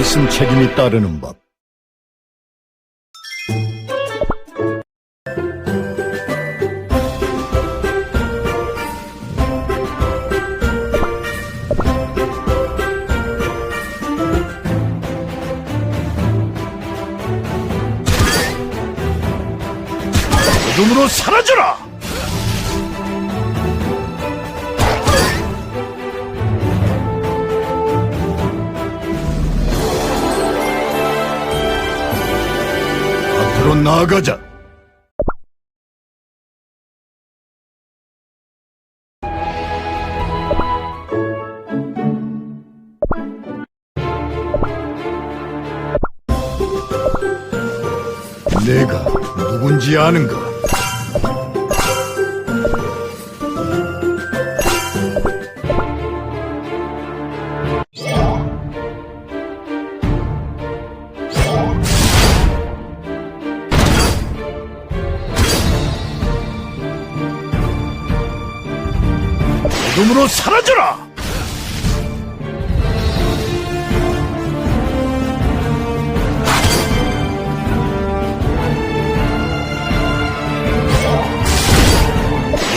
있음 책임이 따르는 법. 어둠으로 사라져라! 나아가자. 내가 누군지 아는가? 어둠으로 사라져라!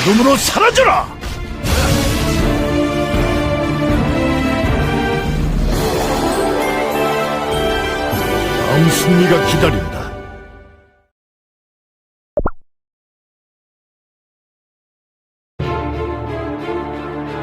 어둠으로 사라져라! 다음 승리가 기다린다.